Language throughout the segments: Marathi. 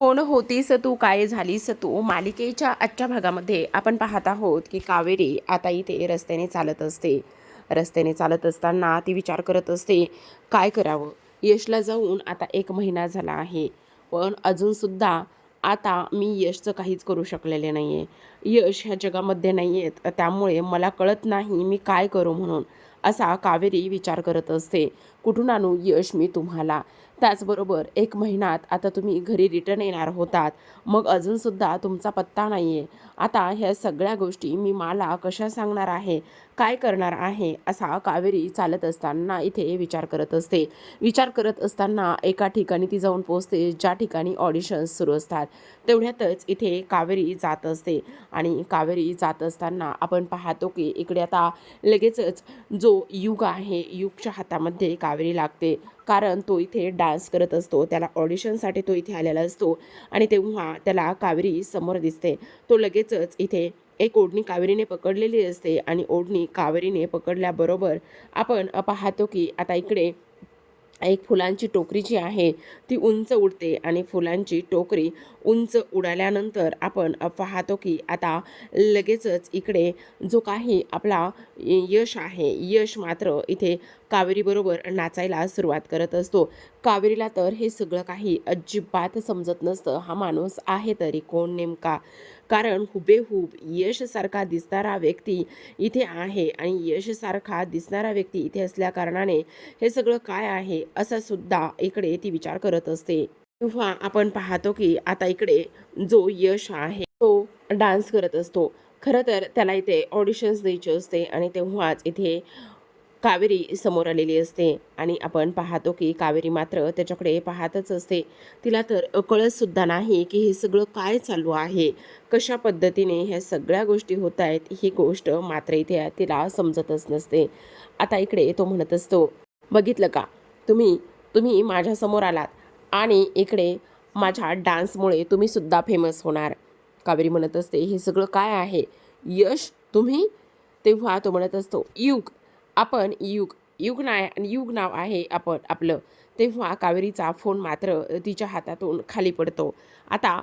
कोण होतीस तू? काय झालीस तू? मालिकेच्या आजच्या भागामध्ये आपण पाहत आहोत की कावेरी आता इथे रस्त्याने चालत असते. रस्त्याने चालत असताना ती विचार करत असते काय करावं? यशला जाऊन आता एक महिना झाला आहे. पण अजूनसुद्धा आता मी यशचं काहीच करू शकलेले नाही आहे यश ह्या जगामध्ये नाही आहेत त्यामुळे मला कळत नाही मी काय करू म्हणून. असा कावेरी विचार करत असते. कुठून आणू यश मी तुम्हाला? त्याचबरोबर एक महिन्यात आता तुम्ही घरी रिटर्न येणार होतात. मग अजूनसुद्धा तुमचा पत्ता नाही आहे आता ह्या सगळ्या गोष्टी मी मला कशा सांगणार आहे? काय करणार आहे असा कावेरी चालत असताना इथे विचार करत असते. विचार करत असताना एका ठिकाणी ती जाऊन पोहोचते ज्या ठिकाणी ऑडिशन्स सुरू असतात. तेवढ्यातच इथे कावेरी जात असते आणि कावेरी जात असताना आपण पाहतो की इकडे आता लगेचच जो युग आहे युगच्या हातामध्ये कावेरी लागते. कारण तो इथे डान्स करत असतो त्याला ऑडिशनसाठी तो इथे आलेला असतो आणि तेव्हा त्याला कावेरी समोर दिसते. तो लगेचच इथे एक ओढणी कावेरीने पकडलेली असते आणि ओढणी कावेरीने पकडल्याबरोबर आपण पाहतो की आता इकडे एक फुलांची टोकरी जी आहे ती उंच उडते आणि फुलांची टोकरी उंच उडाल्यानंतर आपण पाहतो की आता लगेचच इकडे जो काही आपला यश आहे यश मात्र इथे कावेरीबरोबर नाचायला सुरुवात करत असतो. कावेरीला तर हे सगळं काही अजिबात समजत नसतं. हा माणूस आहे तरी कोण नेमका? कारण हुबेहूब यशसारखा दिसणारा व्यक्ती इथे आहे आणि यशसारखा दिसणारा व्यक्ती इथे असल्या कारणाने हे सगळं काय आहे असा सुद्धा इकडे ती विचार करत असते. तेव्हा आपण पाहतो की आता इकडे जो यश आहे तो डान्स करत असतो. खरं तर त्याला इथे ऑडिशन्स द्यायचे असते आणि तेव्हाच इथे कावेरी समोर आलेली असते आणि आपण पाहतो की कावेरी मात्र त्याच्याकडे पाहतच असते. तिला तर कळतसुद्धा नाही की हे सगळं काय चालू आहे. कशा पद्धतीने ह्या सगळ्या गोष्टी होत आहेत ही गोष्ट मात्र इथे तिला समजतच नसते. आता इकडे तो म्हणत असतो बघितलं का? तुम्ही तुम्ही माझ्यासमोर आलात आणि इकडे माझ्या डान्समुळे तुम्ही सुद्धा फेमस होणार. कावेरी म्हणत असते हे सगळं काय आहे? यश? तुम्ही? तेव्हा तो म्हणत असतो युग आपण युग युग नाय युग नाव आहे आपण आपलं. तेव्हा कावेरीचा फोन मात्र तिच्या हातातून खाली पडतो. आता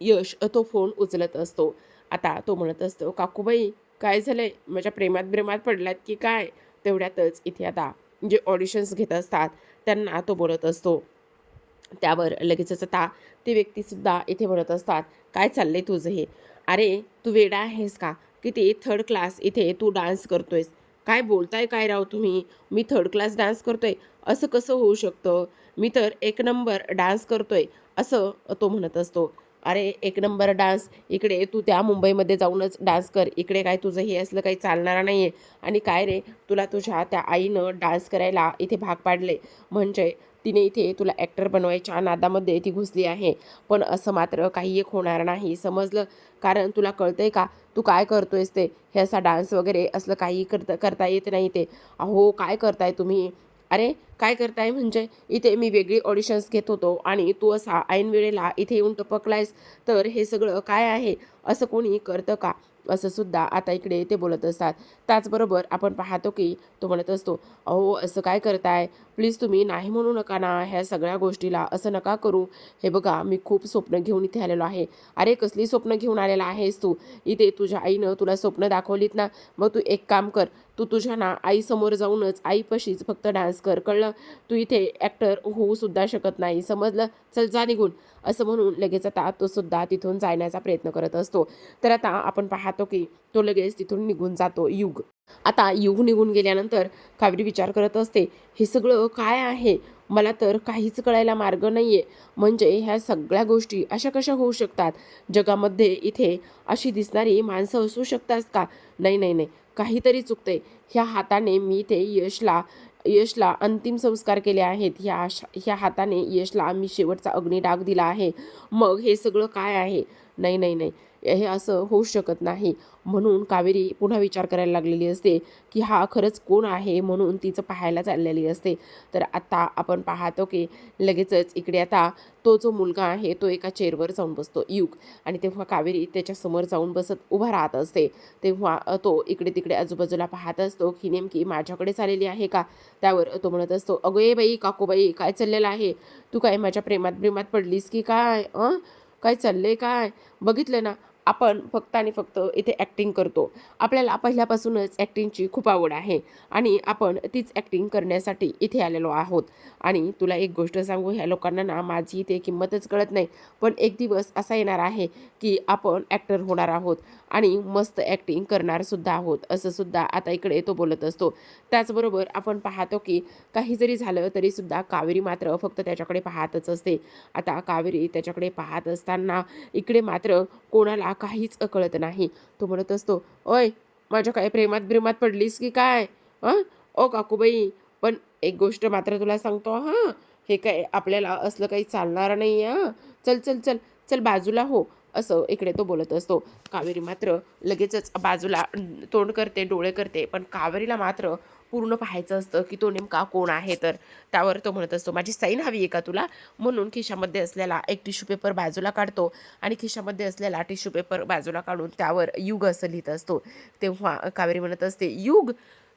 यश तो फोन उचलत असतो. आता तो म्हणत असतो काकूबाई काय झालंय? माझ्या प्रेमात प्रेमात पडलात की काय? तेवढ्यातच इथे आता जे ऑडिशन्स घेत असतात त्यांना तो बोलत असतो. त्यावर लगेचच आता ते व्यक्तीसुद्धा इथे म्हणत असतात काय चाललंय तुझं हे? अरे तू वेडा आहेस का? की ते थर्ड क्लास इथे तू डान्स करतोयस. काय बोलताय काय राव तुम्ही? मी थर्ड क्लास डान्स करतोय. असं कसं होऊ शकतं? मी तर एक नंबर डान्स करतोय असं तो म्हणत असतो. अरे एक नंबर डान्स. इकडे तू त्या मुंबईमध्ये जाऊनच डान्स कर. इकडे काय तुझं हे असलं काही चालणार नाही आहे आणि काय रे तुला तुझ्या त्या आईनं डान्स करायला इथे भाग पाडले. म्हणजे तिने इथे तुला ॲक्टर बनवायच्या नादामध्ये ती घुसली आहे. पण असं मात्र काही एक होणार नाही. समजलं? कारण तुला कळतंय का? तू काय करतोयस ते? हे असा डान्स वगैरे असलं काही करता करता येत नाही ते. अहो काय करताय तुम्ही? अरे काय करताय? म्हणजे इथे मी वेगळी ऑडिशन्स घेत होतो आणि तू असा ऐन वेळेला इथे येऊन टपकलायस तर हे सगळं काय आहे? असं कोणी करतं का? असं सुद्धा आता इकडे ते बोलत असतात. त्याचबरोबर आपण पाहतो की तो म्हणत असतो अहो असं काय करताय? प्लीज तुम्ही नाही म्हणू नका ना ह्या सगळ्या गोष्टीला असं नका करू. हे बघा मी खूप स्वप्न घेऊन इथे आलेलो आहे. अरे कसली स्वप्न घेऊन आलेला आहेस तू? इथे तुझ्या आईनं तुला स्वप्न दाखवलीत ना मग तू एक काम कर तू तुझ्या ना आईसमोर जाऊनच आईपाशीच फक्त डान्स कर. कळलं? तू इथे ॲक्टर होऊसुद्धा शकत नाही. समजलं? चल जा निघून. असं म्हणून लगेच आता तो सुद्धा तिथून जाण्याचा प्रयत्न करत असतो. तर आता आपण पाहतो की तो लगेच तिथून निघून जातो युग. आता युग निघून गेल्यानंतर कावेरी विचार करत असते हे सगळं काय आहे? मला तर काहीच कळायला मार्ग नाही आहे म्हणजे ह्या सगळ्या गोष्टी अशा कशा होऊ शकतात? जगामध्ये इथे अशी दिसणारी माणसं असू शकतात का? नाही नाही नाही. काहीतरी चुकते ह्या हाताने मी इथे यशला यशला अंतिम संस्कार केले आहेत. ह्या ह्या हाताने यशला मी शेवटचा अग्निडाग दिला आहे. मग हे सगळं काय आहे? नाही नाही नाही. हे असं होऊ शकत नाही. म्हणून कावेरी पुन्हा विचार करायला लागलेली असते की हा खरंच कोण आहे म्हणून तिचं पाहायला चाललेली असते. तर आत्ता आपण पाहतो की लगेचच इकडे आता तो जो मुलगा आहे तो एका चेअरवर जाऊन बसतो युग. आणि तेव्हा कावेरी त्याच्यासमोर जाऊन बसत उभा राहत असते. तेव्हा तो इकडे तिकडे आजूबाजूला पाहत असतो की नेमकी माझ्याकडे चालेली आहे का? त्यावर तो म्हणत असतो अगं ए बाई काकूबाई काय चाललेलं आहे? तू काय माझ्या प्रेमात प्रेमात पडलीस की काय? अं? काय चाललंय काय? बघितलं ना आपण फक्त आणि फक्त इथे ॲक्टिंग करतो. आपल्याला पहिल्यापासूनच ॲक्टिंगची खूप आवड आहे आणि आपण तीच ॲक्टिंग करण्यासाठी इथे आलेलो आहोत. आणि तुला एक गोष्ट सांगू ह्या लोकांना ना माझी इथे किंमतच कळत नाही. पण एक दिवस असा येणार आहे की आपण ॲक्टर होणार आहोत आणि मस्त ॲक्टिंग करणारसुद्धा आहोत असंसुद्धा आता इकडे तो बोलत असतो. त्याचबरोबर आपण पाहतो की काही जरी झालं तरीसुद्धा कावेरी मात्र फक्त त्याच्याकडे पाहतच असते. आता कावेरी त्याच्याकडे पाहत असताना इकडे मात्र कोणाला काहीच कळत नाही. तो म्हणत असतो ओय माझ्या काय प्रेमात प्रेमात पडलीस की काय? हां? ओ काकूबाई पण एक गोष्ट मात्र तुला सांगतो हां? हे काय आपल्याला असलं काही चालणार नाही हां? चल चल चल चल बाजूला हो असं इकडे तो बोलत असतो. कावेरी मात्र लगेचच बाजूला तोंड करते डोळे करते पण कावेरीला मात्र पूर्ण पाहायचं असतं की तो नेमका कोण आहे? तर त्यावर तो म्हणत असतो माझी साईन हवी आहे का तुला? म्हणून खिशामध्ये असलेला एक टिश्यू पेपर बाजूला काढतो आणि खिशामध्ये असलेला टिश्यू पेपर बाजूला काढून त्यावर युग असं लिहित असतो. तेव्हा कावेरी म्हणत असते युग?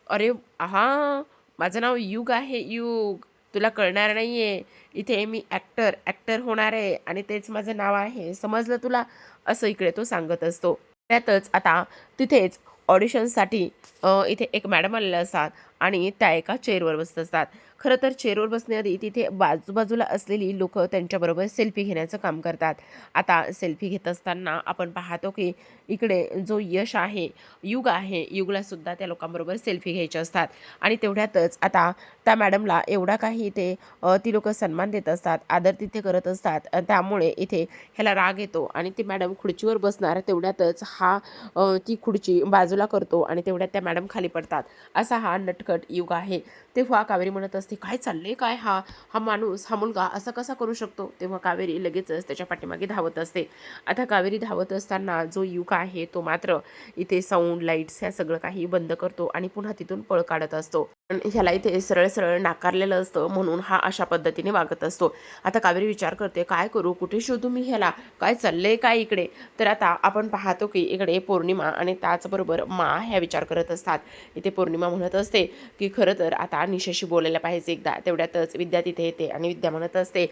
अरे हां माझं नाव युग आहे युग. तुला कळणार नाही आहे इथे मी ॲक्टर ॲक्टर होणार आहे आणि तेच माझं नाव आहे. समजलं तुला? असं इकडे तो सांगत असतो. त्यातच आता तिथेच ऑडिशनसाठी इथे एक मॅडम आलेल्या असतात. आणि त्या एका चेअरवर बसत असतात खरं तर चेअरवर बसण्याआधी तिथे बाजूबाजूला असलेली लोक त्यांच्याबरोबर सेल्फी घेण्याचं काम करतात. आता सेल्फी घेत असताना आपण पाहतो की इकडे जो यश आहे युग आहे युगला सुद्धा त्या लोकांबरोबर सेल्फी घ्यायच्या असतात. आणि तेवढ्यातच आता त्या मॅडमला एवढा काही ते ती लोक सन्मान देत असतात आदर तिथे करत असतात. त्यामुळे इथे ह्याला राग येतो आणि ती मॅडम खुर्चीवर बसणार तेवढ्यातच हा ती खुर्ची बाजूला करतो आणि तेवढ्यात त्या मॅडम खाली पडतात. असा हा नटखट युग आहे तेव्हा कावेरी म्हणत असते काय चाललंय? काय हा हा माणूस हा मुलगा असा कसा करू शकतो? तेव्हा कावेरी लगेचच त्याच्या पाठीमागे धावत असते. आता कावेरी धावत असताना जो युग आहे तो मात्र इथे साऊंड लाईट्स ह्या सगळं काही बंद करतो आणि पुन्हा तिथून पळ काढत असतो. पण ह्याला इथे सरळ सरळ नाकारलेलं असतं म्हणून हा अशा पद्धतीने वागत असतो. आता कावेरी विचार करते काय करू? कुठे शोधू मी ह्याला? काय चाललंय काय इकडे? तर आता आपण पाहतो की इकडे पौर्णिमा आणि त्याचबरोबर मा ह्या विचार करत असतात. इथे पौर्णिमा म्हणत असते की खरं तर आता निशाशी बोलायला पाहिजे एकदा. तेवढ्यातच विद्या तिथे येते आणि विद्या म्हणत असते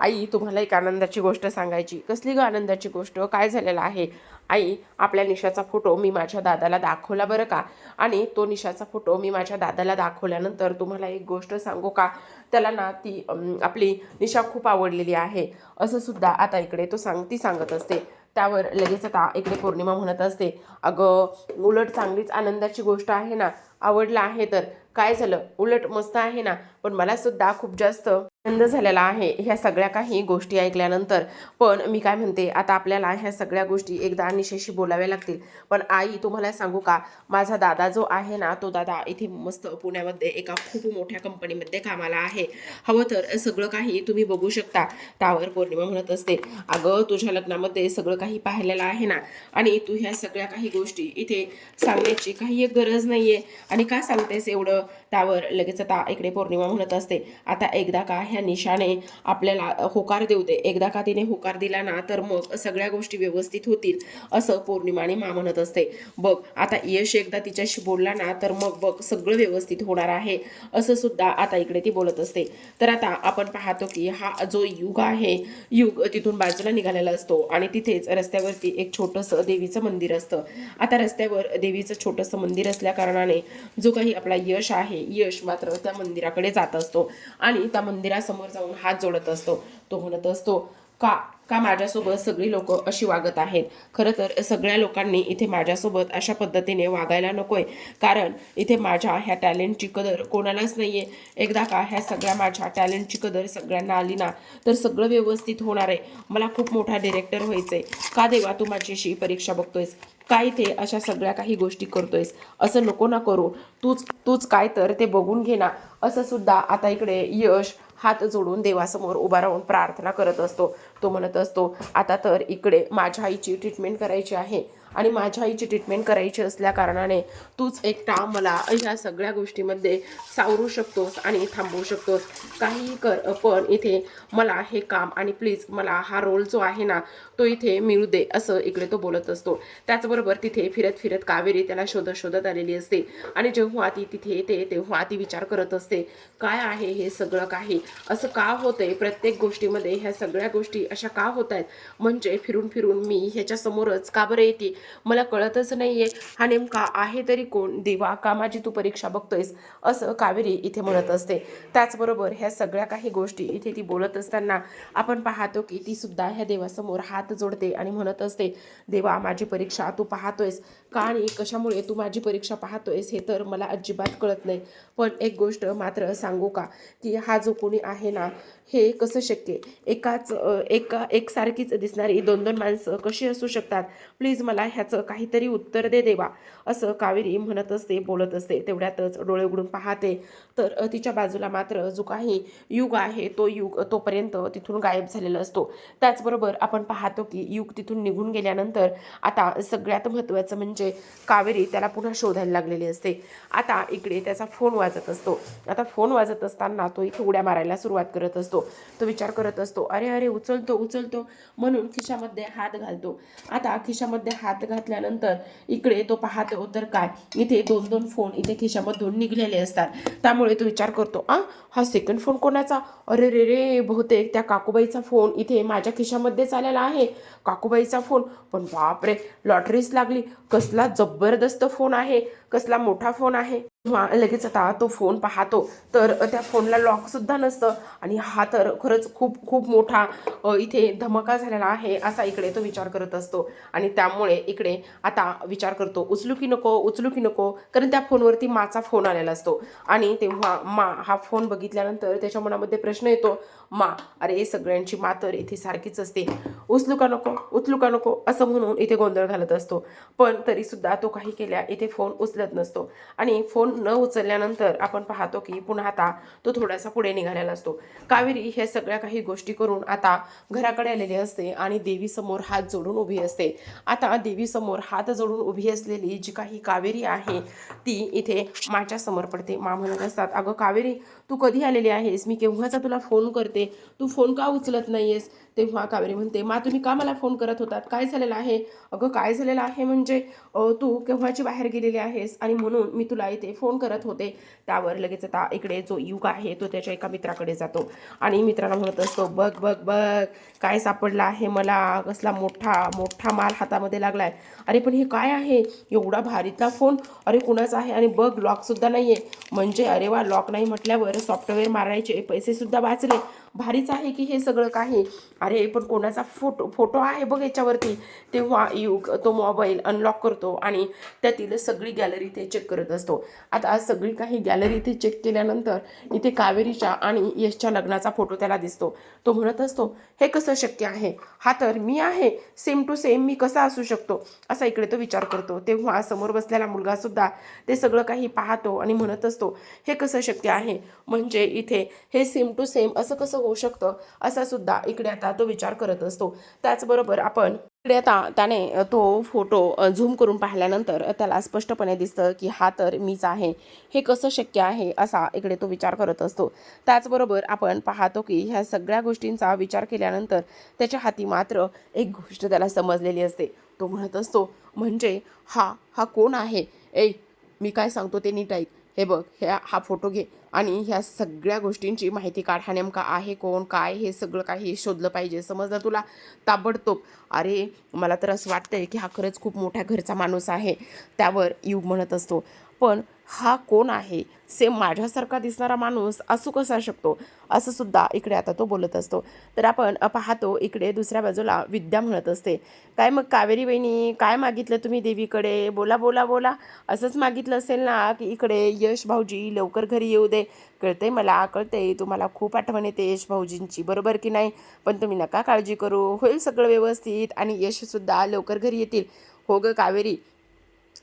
आई तुम्हाला एक आनंदाची गोष्ट सांगायची. कसली ग आनंदाची गोष्ट? काय झालेलं आहे? आई आपल्या निशाचा फोटो मी माझ्या दादाला दाखवला बरं का? आणि तो निशाचा फोटो मी माझ्या दादाला दाखवल्यानंतर तुम्हाला एक गोष्ट सांगू का? त्याला ना ती आपली निशा खूप आवडलेली आहे. असं सुद्धा आता इकडे तो सांग ती सांगत असते. त्यावर लगेच आता इकडे पौर्णिमा म्हणत असते. अगं उलट चांगलीच आनंदाची गोष्ट आहे ना? आवडला आहे तर. काय झालं? उलट मस्त आहे ना? पण मला सुद्धा खूप जास्त आनंद झालेला आहे ह्या सगळ्या काही गोष्टी ऐकल्यानंतर. पण मी काय म्हणते आता आपल्याला ह्या सगळ्या गोष्टी एकदा निशेशी बोलाव्या लागतील. पण आई तुम्हाला सांगू का? माझा दादा जो आहे ना तो दादा इथे मस्त पुण्यामध्ये एका खूप मोठ्या कंपनीमध्ये कामाला आहे. हवं तर सगळं काही तुम्ही बघू शकता. त्यावर पौर्णिमा म्हणत असते. अगं तुझ्या लग्नामध्ये सगळं काही पाहिलेलं आहे ना? आणि तू ह्या सगळ्या काही गोष्टी इथे सांगण्याची काही एक गरज नाही आहे आणि का सांगतेस एवढं? त्यावर लगेच आता इकडे पौर्णिमा म्हणत असते. आता एकदा का ह्या निशाने आपल्याला होकार देऊ दे. एकदा का तिने होकार दिला ना तर मग सगळ्या गोष्टी व्यवस्थित होतील असं पौर्णिमाने मा म्हणत असते. बघ आता यश एकदा तिच्याशी बोलला ना तर मग बघ सगळं व्यवस्थित होणार आहे असं सुद्धा आता इकडे ती बोलत असते. तर आता आपण पाहतो की हा जो युग आहे युग तिथून बाजूला निघालेला असतो आणि तिथेच रस्त्यावरती एक छोटंसं देवीचं मंदिर असतं. आता रस्त्यावर देवीचं छोटंसं मंदिर असल्या कारणाने जो काही आपला यश आहे. यश मात्र त्या मंदिराकडे जात असतो आणि त्या मंदिरासमोर जाऊन हात जोडत असतो. तो म्हणत असतो का का माझ्यासोबत सगळी लोक अशी वागत आहेत? खरं तर सगळ्या लोकांनी इथे माझ्यासोबत अशा पद्धतीने वागायला नको आहे कारण इथे माझ्या ह्या टॅलेंटची कदर कोणालाच नाही आहे एकदा का ह्या सगळ्या माझ्या टॅलेंटची कदर सगळ्यांना आली ना तर सगळं व्यवस्थित होणार आहे. मला खूप मोठा डिरेक्टर व्हायचं आहे का देवा तू माझ्याशी परीक्षा बघतोयस? काय ते अशा सगळ्या काही गोष्टी करतोयस? असं नको ना करू. तूच तूच काय तर ते बघून घे ना. असं सुद्धा आता इकडे यश हात जोडून देवासमोर उभा राहून प्रार्थना करत असतो. तो म्हणत असतो आता तर इकडे माझ्या आईची ट्रीटमेंट करायची आहे. आणि माझ्या आईची ट्रीटमेंट करायची असल्या कारणाने तूच एकटा मला ह्या सगळ्या गोष्टीमध्ये सावरू शकतोस आणि थांबवू शकतोस. काहीही कर पण इथे मला हे काम आणि प्लीज मला हा रोल जो आहे ना तो इथे मिळू दे असं इकडे तो बोलत असतो. त्याचबरोबर तिथे फिरत फिरत कावेरी त्याला शोधत शोधत आलेली असते. आणि जेव्हा ती तिथे येते तेव्हा ती विचार करत असते काय आहे हे सगळं काही? असं का होतंय? प्रत्येक गोष्टीमध्ये ह्या सगळ्या गोष्टी अशा का होत आहेत म्हणजे फिरून फिरून मी ह्याच्यासमोरच का बरं येते? मला कळतच नाही आहे हा नेमका आहे तरी कोण? देवा का माझी तू परीक्षा बघतोयस? असं कावेरी इथे म्हणत असते. त्याचबरोबर ह्या सगळ्या काही गोष्टी इथे ती बोलत असताना आपण पाहतो की ती सुद्धा ह्या देवासमोर हात जोडते आणि म्हणत असते देवा माझी परीक्षा तू पाहतोयस? का आणि कशामुळे तू माझी परीक्षा पाहतोयस हे तर मला अजिबात कळत नाही. पण एक गोष्ट मात्र सांगू का? की हा जो कोणी आहे ना हे कसं शक्य एकाच एका एकसारखीच दिसणारी दोन दोन माणसं कशी असू शकतात? प्लीज मला ह्याचं काहीतरी उत्तर दे देवा. असं कावेरी म्हणत असते बोलत असते तेवढ्यातच डोळे उघडून पाहते. तर तिच्या बाजूला मात्र जो काही युग आहे तो युग तोपर्यंत तिथून गायब झालेला असतो. त्याचबरोबर आपण पाहतो की युग तिथून निघून गेल्यानंतर आता सगळ्यात महत्त्वाचं म्हणजे कावेरी त्याला पुन्हा शोधायला लागलेली असते. आता इकडे त्याचा फोन वाजत असतो. आता फोन वाजत असताना तो इथे उड्या मारायला सुरुवात करत असतो. तो विचार करत असतो अरे अरे उचलतो उचलतो. म्हणून खिशामध्ये हात घालतो. आता खिशामध्ये हात घातल्यानंतर इकडे तो पाहतो तर काय? इथे दोन दोन फोन इथे खिशामधून निघलेले असतात. त्यामुळे तो विचार करतो आ हा सेकंड फोन कोणाचा? अरे रे रे बहुतेक त्या काकूबाईचा फोन इथे माझ्या खिशामध्येच आलेला आहे. काकूबाईचा फोन पण बापरे लॉटरीच लागली. कसला जबरदस्त फोन आहे. कसला मोठा फोन आहे. किंवा लगेच आता तो फोन पाहतो. तर त्या फोनला लॉक सुद्धा नसतं. आणि हा तर खरंच खूप खूप मोठा इथे धमाका झालेला आहे असा इकडे तो विचार करत असतो. आणि त्यामुळे इकडे आता विचार करतो उचलू की नको उचलू की नको? कारण त्या फोनवरती माचा फोन आलेला असतो. आणि तेव्हा मा हा फोन बघितल्यानंतर त्याच्या मनामध्ये प्रश्न येतो मा. अरे सगळ्यांची मा तर इथे सारखीच असते. उचलू का नको? उचलू का नको? असं म्हणून इथे गोंधळ घालत असतो. पण तरीसुद्धा तो काही केल्या इथे फोन उचलत नसतो. आणि फोन न उचलल्यानंतर आपण पाहतो की पुन्हा आता तो थोडासा पुढे निघालेला असतो. कावेरी हे सगळ्या काही गोष्टी करून आता घराकडे आलेली असते आणि देवीसमोर हात जोडून उभी असते. आता देवीसमोर हात जोडून उभी असलेली जी काही कावेरी आहे ती इथे माझ्यासमोर पडते. मा म्हणत असतात अगं कावेरी तू कधी आलेली आहेस? मी केव्हाचा तुला फोन करते? तू फोन का उचलत नाही आहेस तेव्हा कावेरी म्हणते मा तुम्ही का मला फोन करत होतात? काय झालेलं आहे? अगं काय झालेलं आहे म्हणजे तू केव्हाची बाहेर गेलेली आहेस? आणि म्हणून मी तुला इथे फोन करत होते. त्यावर लगेच आता इकडे जो युग आहे तो त्याच्या एका मित्राकडे जातो. आणि मित्राला म्हणत असतो बघ बघ बघ काय सापडला आहे मला? कसला मोठा मोठा माल हातामध्ये लागलाय. अरे पण हे काय आहे? एवढा भारीतला फोन अरे कुणाचा आहे? आणि बघ लॉकसुद्धा नाही आहे म्हणजे अरे वा लॉक नाही म्हटल्यावर सॉफ्टवेअर मारायचे पैसेसुद्धा वाचले. भारीच आहे की हे सगळं काही. अरे पण कोणाचा फोटो फोटो आहे बघ याच्यावरती. तेव्हा युग तो मोबाईल अनलॉक करतो आणि त्यातील सगळी गॅलरी ते चेक करत असतो. आता सगळी काही गॅलरी ते चेक केल्यानंतर इथे कावेरीच्या आणि यशच्या लग्नाचा फोटो त्याला दिसतो. तो म्हणत असतो हे कसं शक्य आहे? हा तर मी आहे. सेम टू सेम मी कसा असू शकतो? असा इकडे तो विचार करतो. तेव्हा समोर बसलेला मुलगासुद्धा ते सगळं काही पाहतो आणि म्हणत असतो हे कसं शक्य आहे? म्हणजे इथे हे सेम टू सेम असं कसं होऊ शकतं असा सुद्धा इकडे आता तो विचार करत असतो. त्याचबरोबर आपण इकडे आता त्याने तो फोटो झूम करून पाहिल्यानंतर त्याला स्पष्टपणे दिसतं की हा तर मीच आहे हे कसं शक्य आहे असा इकडे तो विचार करत असतो. त्याचबरोबर आपण पाहतो की ह्या सगळ्या गोष्टींचा विचार केल्यानंतर त्याच्या हाती मात्र एक गोष्ट त्याला समजलेली असते. तो म्हणत असतो म्हणजे हा हा कोण आहे? ए मी काय सांगतो ते नीट ऐक. हे बघ ह्या हा फोटो घे. आणि ह्या सगळ्या गोष्टींची माहिती काढ. हा नेमका आहे कोण? काय? हे सगळं काही शोधलं पाहिजे. समजलं तुला? ताबडतोब. अरे मला तर असं वाटतंय की हा खरंच खूप मोठ्या घरचा माणूस आहे. त्यावर युग म्हणत असतो. पण हा कोण आहे? सेम माझ्यासारखा दिसणारा माणूस असू कसा शकतो? असं सुद्धा इकडे आता तो बोलत असतो. तर आपण पाहतो इकडे दुसऱ्या बाजूला विद्या म्हणत असते. काय मग कावेरी बहिणी काय मागितलं तुम्ही देवीकडे? बोला बोला बोला. असंच मागितलं असेल ना की इकडे यश भाऊजी लवकर घरी येऊ दे. कळते मला कळते तुम्हाला खूप आठवण येते यश भाऊजींची. बरोबर की नाही? पण तुम्ही नका काळजी करू. होईल सगळं व्यवस्थित आणि यशसुद्धा लवकर घरी येतील. हो ग कावेरी.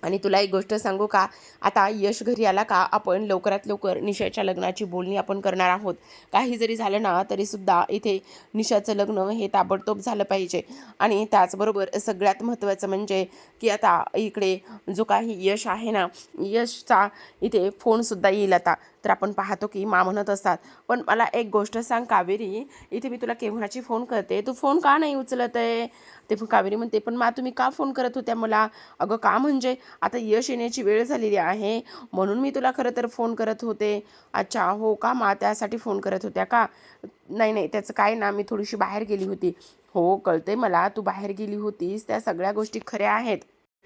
आणि तुला एक गोष्ट सांगू का? आता यश घरी आला का? आपण लवकरात लवकर निशाच्या लग्नाची बोलणी आपण करणार आहोत. काही जरी झालं ना तरीसुद्धा इथे निशाचं लग्न हे ताबडतोब झालं पाहिजे. आणि त्याचबरोबर सगळ्यात महत्त्वाचं म्हणजे की आता इकडे जो काही यश आहे ना यशचा इथे फोनसुद्धा येईल आता. तर आपण पाहतो की मा म्हणत असतात पण मला एक गोष्ट सांग कावेरी इथे मी तुला केव्हाची फोन करते? तू फोन का नाही उचलत आहे? ते कावेरी म्हणते पण मा तुम्ही का फोन करत होत्या मला? अगं का म्हणजे? आता यश येण्याची वेळ झालेली आहे. म्हणून मी तुला खरं तर फोन करत होते. अच्छा हो का? मा त्यासाठी फोन करत होत्या का? नाही नाही त्याचं काय ना मी थोडीशी बाहेर गेली होती. हो कळते मला. तू बाहेर गेली होतीस. त्या सगळ्या गोष्टी खऱ्या आहेत.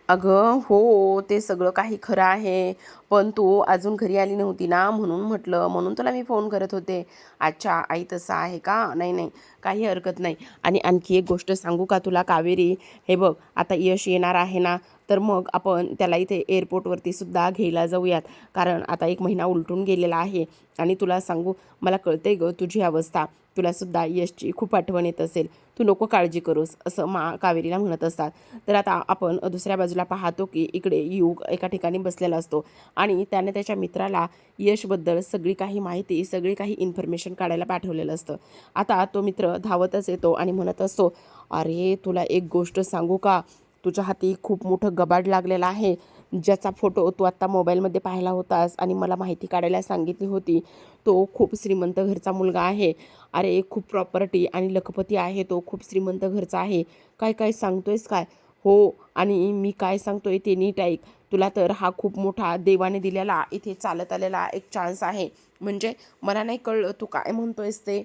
अगं हो ते सगळं काही खरं आहे. पण तू अजून घरी आली नव्हती ना? म्हणून म्हटलं. म्हणून तुला मी फोन करत होते. अच्छा आई तसं आहे का? नाही नाही काही हरकत नाही. आणि आणखी एक गोष्ट सांगू का तुला? कावेरी हे बघ आता यश येणार आहे ना? तर मग आपण त्याला इथे एअरपोर्टवरती सुद्धा घ्यायला जाऊयात. कारण आता एक महिना उलटून गेलेला आहे. आणि तुला सांगू मला कळते ग तुझी अवस्था. तुलासुद्धा यशची खूप आठवण येत असेल. तू नको काळजी करूस असं मा कावेरीला म्हणत असतात. तर आता आपण दुसऱ्या बाजूला पाहतो की इकडे युग एका ठिकाणी बसलेला असतो. आणि त्याने त्याच्या मित्राला यशबद्दल सगळी काही माहिती सगळी काही इन्फॉर्मेशन काढायला पाठवलेलं असतं. आता तो मित्र धावतच येतो आणि म्हणत असतो अरे तुला एक गोष्ट सांगू का? तुझ्या हाती खूप मोठं गबाड लागलेलं आहे. ज्याचा फोटो तू आत्ता मोबाईलमध्ये पाहिला होतास आणि मला माहिती काढायला सांगितली होती. तो खूप श्रीमंत घरचा मुलगा आहे. अरे खूप प्रॉपर्टी आणि लखपती आहे. तो खूप श्रीमंत घरचा आहे. काय काय सांगतोयस काय? हो आणि मी काय सांगतोय ते नीट ऐक. तुला तर हा खूप मोठा देवाने दिलेला इथे चालत आलेला एक चान्स आहे. म्हणजे मला नाही कळलं तू काय म्हणतोयस ते.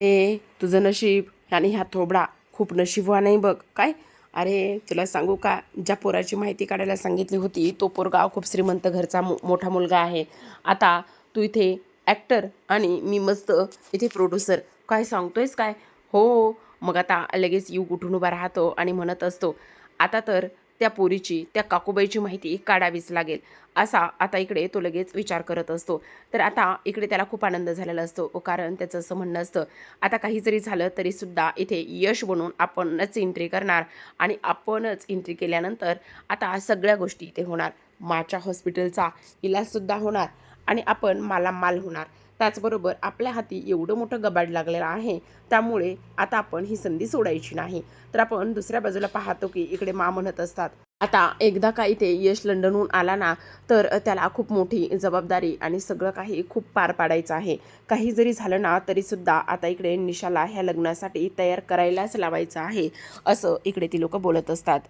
ए तुझं नशीब आणि ह्या थोबडा खूप नशीबवान नाही बघ. काय? अरे तुला सांगू का? ज्या पोराची माहिती काढायला सांगितली होती तो पोरगा खूप श्रीमंत घरचा मो मोठा मुलगा आहे. आता तू इथे ॲक्टर आणि मी मस्त इथे प्रोड्युसर काय सांगतोयस काय? हो, हो. मग आता लगेच यू उठून उभा राहतो आणि म्हणत असतो. आता तर त्या पोरीची त्या काकूबाईची माहिती काढावीच लागेल असा आता इकडे तो लगेच विचार करत असतो. तर आता इकडे त्याला खूप आनंद झालेला असतो कारण त्याचं असं म्हणणं असतं आता काही जरी झालं तरीसुद्धा इथे यश बनून आपणच एंट्री करणार आणि आपणच एंट्री केल्यानंतर आता सगळ्या गोष्टी इथे होणार. माच्या हॉस्पिटलचा इलाजसुद्धा होणार आणि आपण मालामाल होणार. त्याचबरोबर आपल्या हाती एवढं मोठं गबाड लागलेलं आहे त्यामुळे आता आपण ही संधी सोडायची नाही. तर आपण दुसऱ्या बाजूला पाहतो की इकडे मा म्हणत असतात आता एकदा का इथे यश लंडनहून आला ना तर त्याला खूप मोठी जबाबदारी आणि सगळं काही खूप पार पाडायचं आहे. काही जरी झालं ना तरीसुद्धा आता इकडे निशाला ह्या लग्नासाठी तयार करायलाच लावायचं आहे असं इकडे ती लोकं बोलत असतात.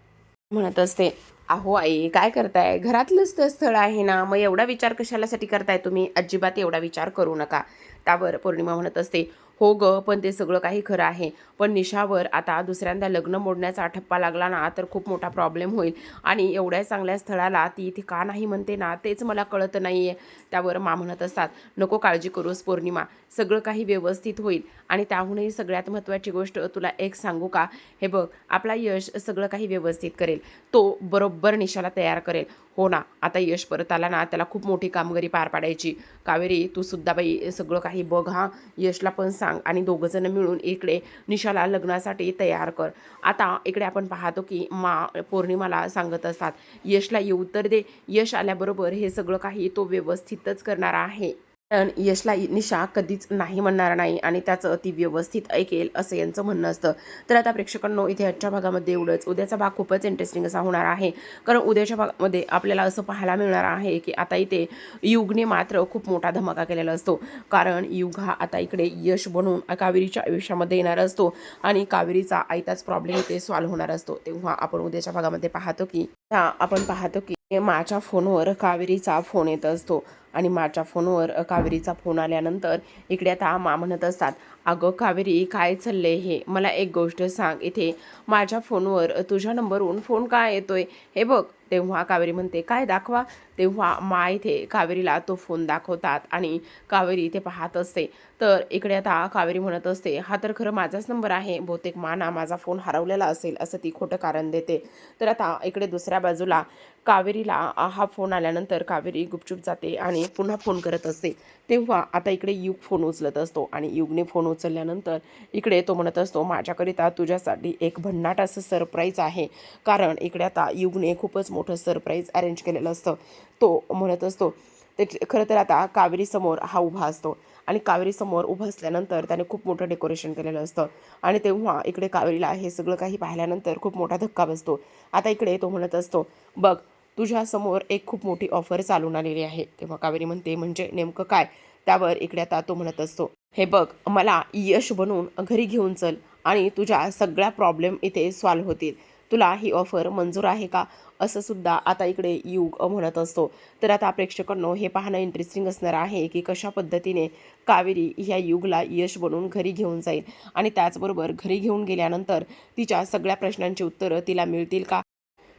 म्हणत असते अहो आई काय करताय? घरातलंच तर स्थळ आहे ना. मग एवढा विचार कशालासाठी करताय तुम्ही? अजिबात एवढा विचार करू नका. त्यावर पौर्णिमा म्हणत असते. हो ग पण ते सगळं काही खरं आहे. पण निशावर आता दुसऱ्यांदा लग्न मोडण्याचा ठप्पा लागला ना तर खूप मोठा प्रॉब्लेम होईल. आणि एवढ्या चांगल्या स्थळाला ती इथे का नाही म्हणते ना तेच मला कळत नाही आहे त्यावर मा म्हणत असतात नको काळजी करूस पौर्णिमा. सगळं काही व्यवस्थित होईल. आणि त्याहूनही सगळ्यात महत्त्वाची गोष्ट तुला एक सांगू का? हे बघ आपला यश सगळं काही व्यवस्थित करेल. तो बरोबर निशाला तयार करेल. हो ना आता यश परत आला ना त्याला खूप मोठी कामगिरी पार पाडायची. कावेरी तू सुद्धा बाई सगळं काही बघ हा. यशला पण सांग. सांग आणि दोघंजणं मिळून इकडे निशाला लग्नासाठी तयार कर. आता इकडे आपण पाहतो की मा पौर्णिमाला सांगत असतात यशला येऊ तर दे. यश आल्याबरोबर हे सगळं काही तो व्यवस्थितच करणार आहे. कारण यशला निशा कधीच नाही म्हणणार नाही आणि त्याचं ती व्यवस्थित ऐकेल असं यांचं म्हणणं असतं. तर आता प्रेक्षकांनो इथे आजच्या भागामध्ये एवढंच. उद्याचा भाग खूपच इंटरेस्टिंग असा होणार आहे. कारण उद्याच्या भागामध्ये आपल्याला असं पाहायला मिळणार आहे की आता इथे युगने मात्र खूप मोठा धमाका केलेला असतो. कारण युग हा आता इकडे यश बनून कावेरीच्या आयुष्यामध्ये येणार असतो आणि कावेरीचा आयताच प्रॉब्लेम इथे सॉल्व्ह होणार असतो. तेव्हा आपण उद्याच्या भागामध्ये पाहतो की आपण पाहतो की माझ्या फोनवर कावेरीचा फोन येत असतो आणि माझ्या फोनवर कावेरीचा फोन आल्यानंतर इकडे आता मा म्हणत असतात अगं कावेरी काय चाललंय हे? मला एक गोष्ट सांग. इथे माझ्या फोनवर तुझ्या नंबरवरून फोन का येतोय? हे बघ. तेव्हा कावेरी म्हणते काय दाखवा? तेव्हा मा इथे कावेरीला तो फोन दाखवतात आणि कावेरी इथे पाहत असते. तर इकडे आता कावेरी म्हणत असते हा तर खरं माझाच नंबर आहे. बहुतेक माना माझा फोन हरवलेला असेल असं ती खोटं कारण देते. तर आता इकडे दुसऱ्या बाजूला कावेरीला हा फोन आल्यानंतर कावेरी गुपचूप जाते आणि पुन्हा फोन करत असते. तेव्हा आता इकडे युग फोन उचलत असतो आणि युगने फोन उचलल्यानंतर इकडे तो म्हणत असतो माझ्याकरिता तुझ्यासाठी एक भन्नाट असं सरप्राईज आहे. कारण इकडे आता युगने खूपच मोठं सरप्राईज अरेंज केलेलं असतं. तो म्हणत असतो ते खरं तर आता कावेरीसमोर हा उभा असतो. आणि कावेरीसमोर उभं असल्यानंतर त्याने खूप मोठं डेकोरेशन केलेलं असतं. आणि तेव्हा इकडे कावेरीला हे सगळं काही पाहिल्यानंतर खूप मोठा धक्का बसतो. आता इकडे तो म्हणत असतो बघ तुझ्यासमोर एक खूप मोठी ऑफर चालून आलेली आहे. तेव्हा कावेरी म्हणते म्हणजे नेमकं काय? त्यावर इकडे आता तो म्हणत असतो हे बघ मला यश बनवून घरी घेऊन चल आणि तुझ्या सगळ्या प्रॉब्लेम इथे सॉल्व्ह होतील. तुला ही ऑफर मंजूर आहे का? असं सुद्धा आता इकडे युग म्हणत असतो. तर आता प्रेक्षकांनो हे पाहणं इंटरेस्टिंग असणार आहे की कशा पद्धतीने कावेरी ह्या युगला यश बनवून घरी घेऊन जाईल. आणि त्याचबरोबर घरी घेऊन गेल्यानंतर तिच्या सगळ्या प्रश्नांची उत्तरं तिला मिळतील का?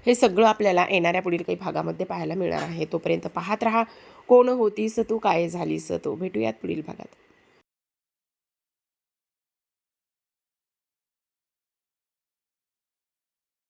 हे सगळं आपल्याला येणाऱ्या पुढील काही भागामध्ये पाहायला मिळणार आहे. तोपर्यंत पाहत राहा. कोण होतीस तू? काय झालीस तू? भेटूयात पुढील भागात.